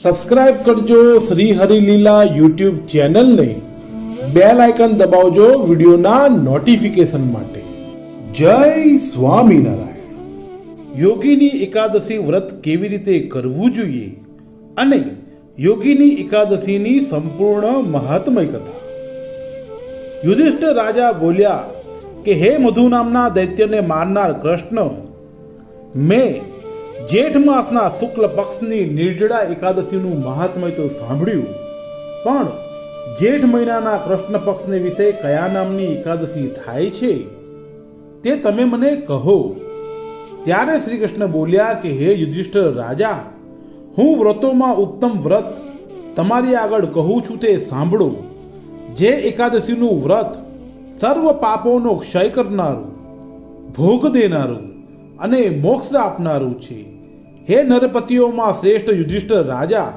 Subscribe કરજો Shri Harileela YouTube ચેનલને. Bell icon દબાવજો વિડીયોના નોટિફિકેશન માટે. જય સ્વામિનારાયણ. યોગીની એકાદશી વ્રત કેવી રીતે કરવું જોઈએ અને યોગીની એકાદશીની સંપૂર્ણ મહાત્મય કથા. યુધિષ્ઠ રાજા બોલ્યા કે, હે મધુ નામના દૈત્યને મારનાર કૃષ્ણ, મેં જેઠ માસના શુક્લ પક્ષની નિર્જળા એકાદશીનું મહાત્મય તો સાંભળ્યું. પણ જેઠ મહિનાના કૃષ્ણ પક્ષને વિશે કયા નામની એકાદશી થાય છે તે તમે મને કહો. ત્યારે શ્રી કૃષ્ણ બોલ્યા કે, હે યુધિષ્ઠિર રાજા, હું વ્રતોમાં ઉત્તમ વ્રત તમારી આગળ કહું છું તે સાંભળો. જે એકાદશીનું વ્રત સર્વ પાપોનો ક્ષય કરનારું, ભોગ દેનારું અને મોક્ષ આપનારું છે. હે નરપતિઓમાં શ્રેષ્ઠ યુધિષ્ઠ રાજા,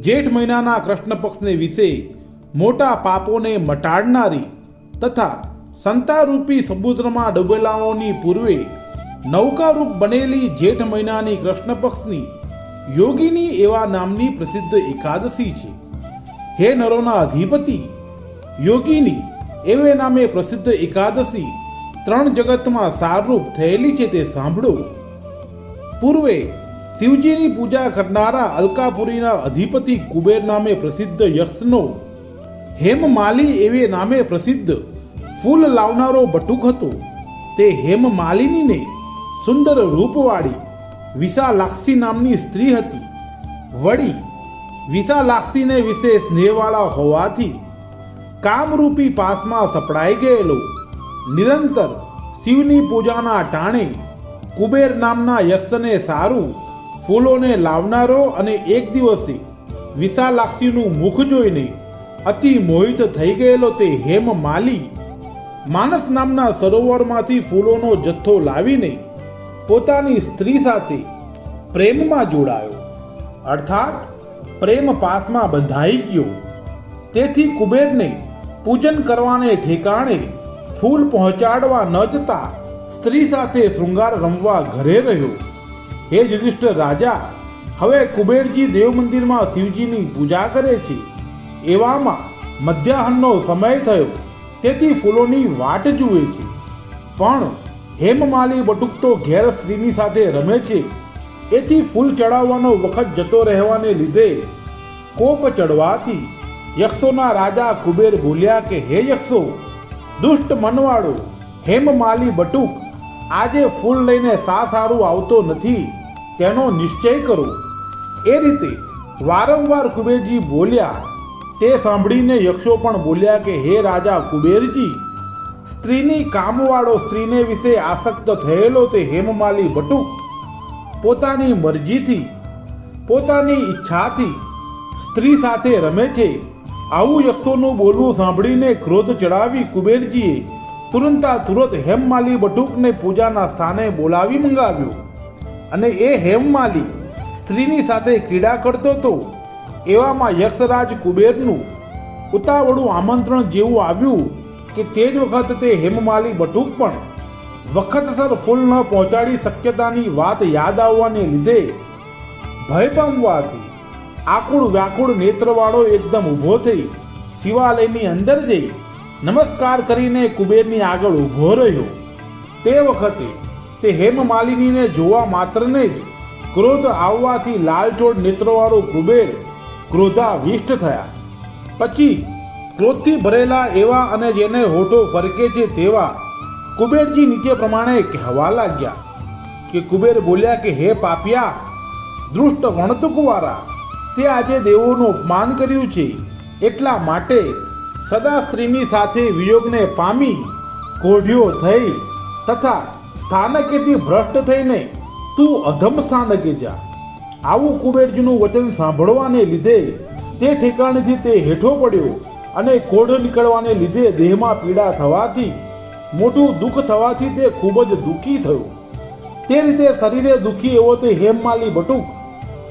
જેઠ મહિનાના કૃષ્ણ પક્ષને વિશે મોટા પાપોને મટાડનારી તથા સંતારૂપી સમુદ્રમાં ડૂબેલાઓની પૂર્વે નૌકારૂપ બનેલી જેઠ મહિનાની કૃષ્ણ પક્ષની યોગીની એવા નામની પ્રસિદ્ધ એકાદશી છે. હે નરોના અધિપતિ, યોગીની એવે નામે પ્રસિદ્ધ એકાદશી ત્રણ જગતમાં સારરૂપ થયેલી છે તે સાંભળો. પૂર્વે શિવજીની પૂજા કરનારા અલકાપુરીના અધિપતિ કુબેર નામે પ્રસિદ્ધ યક્ષનો હેમમાલી એવે નામે પ્રસિદ્ધ ફૂલ લાવનારો બટુક હતો. તે હેમમાલિનીને સુંદર રૂપવાળી વિશાલાક્ષી નામની સ્ત્રી હતી. વળી વિશાલાક્ષીને વિશે સ્નેહવાળા હોવાથી કામરૂપી પાસમાં સપડાઈ ગયેલો. નિરંતર શિવની પૂજાના ટાણે કુબેર નામના યક્ષને સારું ફૂલોને લાવનારો અને એક દિવસે વિશાલાક્ષીનું મુખ જોઈને અતિ મોહિત થઈ ગયેલો તે હેમ માલી માનસ નામના સરોવરમાંથી ફૂલોનો જથ્થો લાવીને પોતાની સ્ત્રી સાથે પ્રેમમાં જોડાયો. અર્થાત, પ્રેમ પાસમાં બંધાઈ ગયો. તેથી કુબેરને પૂજન કરવાને ઠેકાણે ફૂલ પહોંચાડવા ન જતા સ્ત્રી સાથે શૃંગાર રમવા ઘરે રહ્યો. હે યુધિષ્ઠ રાજા, હવે કુબેરજી દેવ મંદિરમાં શિવજીની પૂજા કરે છે. એવામાં મધ્યાહનનો સમય થયો, તેથી ફૂલોની વાટ જુએ છે. પણ હેમમાલી બટુકતો ઘેર સ્ત્રીની સાથે રમે છે. એથી ફૂલ ચડાવવાનો વખત જતો રહેવાને લીધે કોપ ચડવાથી યક્ષોના રાજા કુબેર બોલ્યા કે, હે યક્ષો દુષ્ટ મનવાળો, હેમમાલી બટુક, આજે ફૂલ લઈને સારું આવતો નથી, તેનો નિશ્ચય કરો. એ રીતે વારંવાર કુબેરજી બોલ્યા, તે સાંભળીને યક્ષો પણ બોલ્યા કે, હે રાજા કુબેરજી, સ્ત્રીની કામવાળો સ્ત્રીને વિશે આસક્ત થયેલો તે હેમમાલી બટુક. પોતાની મરજીથી, પોતાની ઈચ્છાથી સ્ત્રી સાથે રમે છે. આવું યક્ષોનું બોલવું સાંભળીને ક્રોધ ચડાવી કુબેરજીએ તુરંતા તુરંત હેમમાલી બટુકને પૂજાના સ્થાને બોલાવી મંગાવ્યો. અને એ હેમમાલી સ્ત્રીની સાથે ક્રીડા કરતો હતો. એવામાં યક્ષરાજ કુબેરનું ઉતાવળું આમંત્રણ જેવું આવ્યું કે તે જ વખત તે હેમમાલી બટુક પણ વખતસર ફૂલ ન પહોંચાડી શક્યતાની વાત યાદ આવવાને લીધે ભય પામવાથી આકુળ વ્યાકુળ નેત્રવાળો એકદમ ઊભો થઈ શિવાલયની અંદર જઈ નમસ્કાર કરીને કુબેરની આગળ ઊભો રહ્યો. તે વખતે તે હેમમાલિનીને જોવા માત્રને જ ક્રોધ આવવાથી લાલચોળ નેત્રવાળો કુબેર ક્રોધાવિષ્ટ થયા. પછી ક્રોધથી ભરેલા એવા અને જેને હોઠો ફરકે છે તેવા કુબેરજી નીચે પ્રમાણે કહેવા લાગ્યા કે કુબેર બોલ્યા કે, હે પાપિયા, દૃષ્ટ વણતુકવાળા તે આજે દેવોનું અપમાન કર્યું છે. એટલા માટે સદા સ્ત્રીની સાથે વિયોગને પામી કોઢિયો થઈ તથા સ્થાનકેથી ભ્રષ્ટ થઈને તું અધમ સ્થાનકે જા. આવું કુબેરજીનું વચન સાંભળવાને લીધે તે ઠેકાણેથી તે હેઠો પડ્યો અને કોઢ નીકળવાને લીધે દેહમાં પીડા થવાથી, મોટું દુઃખ થવાથી તે ખૂબ જ દુઃખી થયો. તે રીતે શરીરે દુઃખી એવો તે હેમમાલી બટુક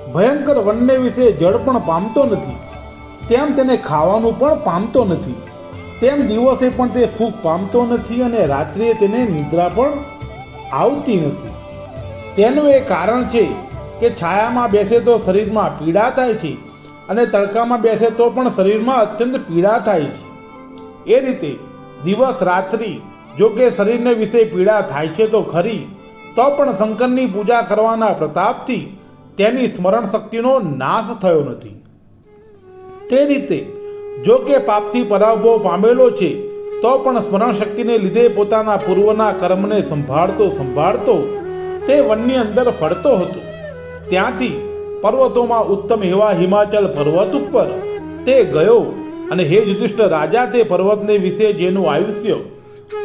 ભયંકર વનને વિશે જળ પણ પામતો નથી. તેમ તેને ખાવાનું પણ પામતો નથી. તેમ દિવસે પણ તે સુખ પામતો નથી અને રાત્રિએ તેને નિદ્રા પણ આવતી નથી. તેનું એ કારણ છે કે છાયામાં બેસે તો શરીરમાં પીડા થાય છે અને તડકામાં બેસે તો પણ શરીરમાં અત્યંત પીડા થાય છે. એ રીતે દિવસ રાત્રિ જો કે શરીરને વિશે પીડા થાય છે તો ખરી, તો પણ શંકરની પૂજા કરવાના પ્રતાપથી તેની સ્મરણ શક્તિનો નાશ થયો નથી. તે રીતે, જો કે પાપથી પરાભવ પામેલો છે, તો પણ સ્મરણ શક્તિને લીધે પોતાના પૂર્વના કર્મને સંભાળતો સંભાળતો તે વનની અંદર ફરતો હતો. ત્યાંથી પર્વતોમાં ઉત્તમ એવા હિમાચલ પર્વત ઉપર તે ગયો અને હે યુધિષ્ઠ રાજા, તે પર્વતને વિશે જેનું આયુષ્ય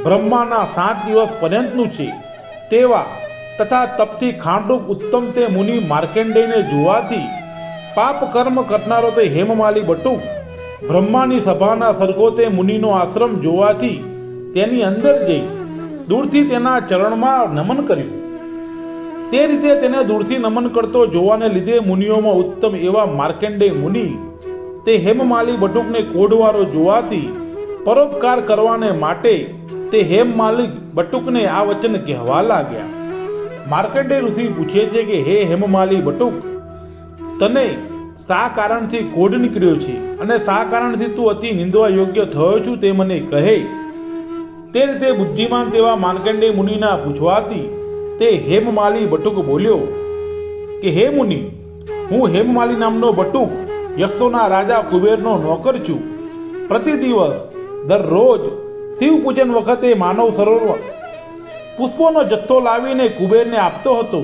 બ્રહ્માના સાત દિવસ પર્યંતનું છે, તેવા તથા તપથી ખાંડરૂપ ઉત્તમ તે મુનિ માર્કેન્ડેયને જોવાથી પાપ કર્મ કરનારો તે હેમમાલી બટુક બ્રહ્માની સભાના સરખો તે મુનિનો આશ્રમ જોવાથી તેની અંદર જઈ દૂરથી તેના ચરણમાં નમન કર્યું. તે રીતે તેને દૂરથી નમન કરતો જોવાને લીધે મુનિઓમાં ઉત્તમ એવા માર્કેન્ડે મુનિ તે હેમમાલી બટુકને કોઢવારો જોવાથી પરોપકાર કરવાને માટે તે હેમમાલી બટુકને આ વચન કહેવા લાગ્યા. માર્કેન્ડે ઋષિ પૂછે છે કે, હે હેમમાલી બટુક, તને શા કારણથી કોઢ નીકળ્યો છે? અને શા કારણથી તું અતિ નિંદવા યોગ્ય થયો છું તે મને કહે. તે રીતે બુદ્ધિમાન તેવા માર્કંડે મુનિના પૂછવાથી તે હેમમાલી બટુક બોલ્યો, કે હે મુનિ, હું હેમમાલી નામનો બટુક, યક્ષોના રાજા કુબેરનો નોકર છું. પ્રતિ દિવસ દરરોજ શિવ પૂજન વખતે માનવ સરોવર પુષ્પોનો જથ્થો લાવીને કુબેરને આપતો હતો.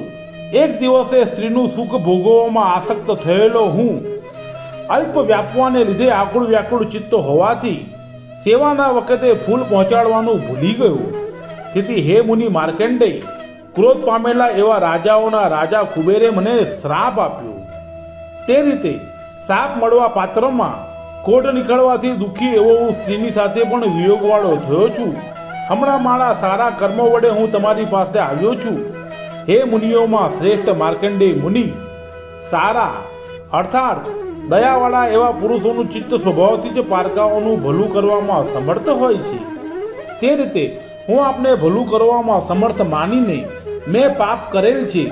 એક દિવસે સ્ત્રીનું સુખ ભોગવવામાં આસક્ત થયેલો હું અલ્પ વ્યાપવાને લીધે આકુળ વ્યાકુળ ચિત્ત હોવાથી સેવાના વખતે ફૂલ પહોંચાડવાનું ભૂલી ગયો. તેથી હે મુનિ માર્કંડેય, ક્રોધ પામેલા એવા રાજાઓના રાજા કુબેરે મને શ્રાપ આપ્યો. તે રીતે સાપ મળવા પાત્રમાં કોટ નીકળવાથી દુઃખી એવો હું સ્ત્રીની સાથે પણ વિયોગવાળો થયો છું. હમણાં મારા સારા કર્મો વડે હું તમારી પાસે આવ્યો છું. હે મુનિઓમાં શ્રેષ્ઠ માર્કંડેય મુનિ, સારા, અર્થાત દયાવાળા એવા પુરુષોનું ચિત્ત સ્વભાવથી જ પારકાઓનું ભલું કરવામાં સમર્થ હોય છે. તે રીતે હું આપને ભલું કરવામાં સમર્થ માનીને મેં પાપ કરેલ છે,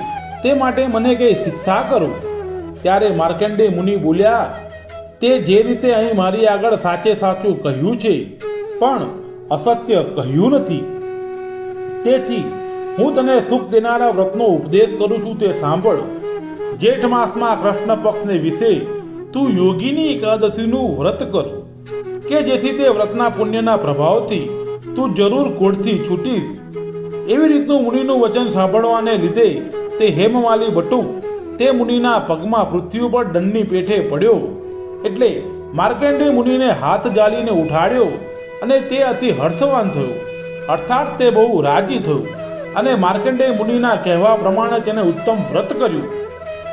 તે માટે મને કંઈ શિક્ષા કરો. ત્યારે માર્કંડે મુનિ બોલ્યા, તે જે રીતે અહીં મારી આગળ સાચે સાચું કહ્યું છે, પણ અસત્ય કહ્યું નથી. તેથી હું તને સુખ દેનારા વ્રતનો ઉપદેશ કરું છું તે સાંભળ. જેઠ માસમાં કૃષ્ણ પક્ષને વિશે તું યોગીની એકાદશીનું વ્રત કર, કે જેથી તે વ્રતના પુણ્યના પ્રભાવથી તું જરૂર કોઢથી છૂટીશ. એવી રીતનું મુનિનું વચન સાંભળવાને લીધે તે હેમવાલી બટુ તે મુનિના પગમાં પૃથ્વી ઉપર દંડની પેઠે પડ્યો. એટલે માર્કેન્ડે મુનિને હાથ જાલીને ઉઠાડ્યો. અને તે અતિ હર્ષવાન થયો. અર્થાત તે બહુ રાજી થયું અને માર્કંડે મુનિના કહેવા પ્રમાણે તેને ઉત્તમ વ્રત કર્યું.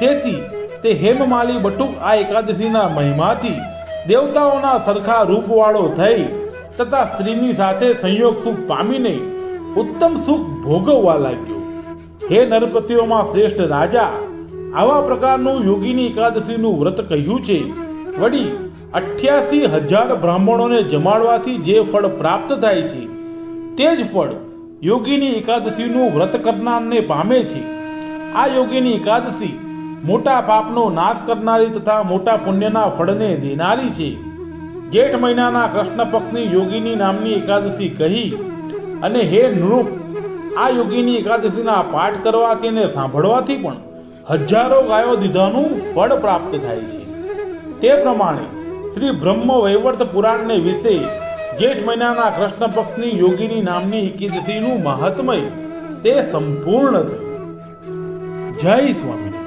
તેથી તે હેમમાલી બટુક આ એકાદશીના મહિમાથી દેવતાઓના સરખા રૂપવાળો થઈ તથા સ્ત્રીની સાથે સંયોગ સુખ પામીને ઉત્તમ સુખ ભોગવવા લાગ્યો. હે નરપતિઓમાં શ્રેષ્ઠ રાજા, આવા પ્રકારનું યોગીની એકાદશીનું વ્રત કહ્યું છે. વળી અઠ્યાસી હજાર બ્રાહ્મણોને જમાડવાથી જે ફળ પ્રાપ્ત થાય છે, તે જ ફળ યોગીની એકાદશીનું વ્રત કરનારને પામે છે. આ યોગીની એકાદશી મોટા પાપનો નાશ કરનારી તથા મોટા પુણ્યના ફળને દેનારી છે. જેઠ મહિનાના કૃષ્ણ પક્ષની યોગીની નામની એકાદશી કહી અને હે નૃપ, આ યોગીની એકાદશીના પાઠ કરવાથી અને સાંભળવાથી પણ હજારો ગાયો દીધાનું ફળ પ્રાપ્ત થાય છે. તે પ્રમાણે શ્રી બ્રહ્મ વૈવર્ત પુરાણને વિશે જેઠ મહિનાના કૃષ્ણ પક્ષની યોગીની નામની એકાદશીનું મહાત્મય તે સંપૂર્ણ થયું. જય સ્વામિનારાયણ.